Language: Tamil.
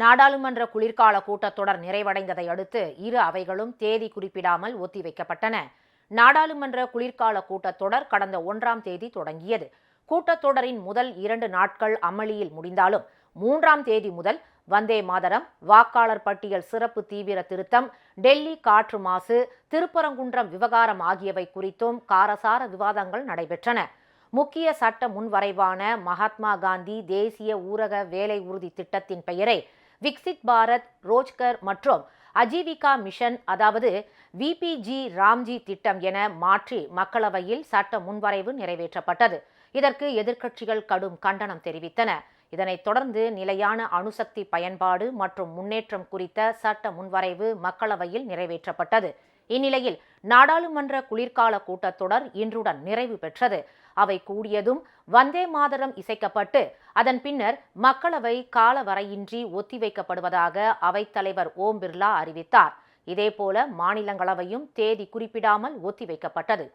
நாடாளுமன்ற குளிர்கால கூட்டத்தொடர் நிறைவடைந்ததை அடுத்து இரு அவைகளும் தேதி குறிப்பிடாமல் ஒத்திவைக்கப்பட்டன நாடாளுமன்ற குளிர்கால கூட்டத்தொடர் கடந்த ஒன்றாம் தேதி தொடங்கியது. கூட்டத்தொடரின் முதல் இரண்டு நாட்கள் அமளியில் முடிந்தாலும் மூன்றாம் தேதி முதல் வந்தே மாதரம் வாக்காளர் பட்டியல் சிறப்பு தீவிர திருத்தம் டெல்லி காற்று மாசு திருப்பரங்குன்றம் விவகாரம் ஆகியவை குறித்தும் காரசார விவாதங்கள் நடைபெற்றன. முக்கிய சட்ட முன்வரைவான மகாத்மா காந்தி தேசிய ஊரக வேலை உறுதி திட்டத்தின் பெயரை விக்சித் பாரத் ரோஜ்கர் மற்றும் அஜீவிகா மிஷன் அதாவது விபிஜி ராம்ஜி திட்டம் என மாற்றி மக்களவையில் சட்ட முன்வரைவு நிறைவேற்றப்பட்டது. இதற்கு எதிர்க்கட்சிகள் கடும் கண்டனம் தெரிவித்தன. இதனைத் தொடர்ந்து நிலையான அணுசக்தி பயன்பாடு மற்றும் முன்னேற்றம் குறித்த சட்ட முன்வரைவு மக்களவையில் நிறைவேற்றப்பட்டது. இந்நிலையில் நாடாளுமன்ற குளிர்கால கூட்டத்தொடர் இன்றுடன் நிறைவு பெற்றது. அவை கூடியதும் வந்தே மாதரம் இசைக்கப்பட்டு அதன் பின்னர் மக்களவை காலவரையின்றி ஒத்திவைக்கப்படுவதாக அவைத்தலைவர் ஓம் பிர்லா அறிவித்தார். இதேபோல மாநிலங்களவையும் தேதி குறிப்பிடாமல் ஒத்திவைக்கப்பட்டது.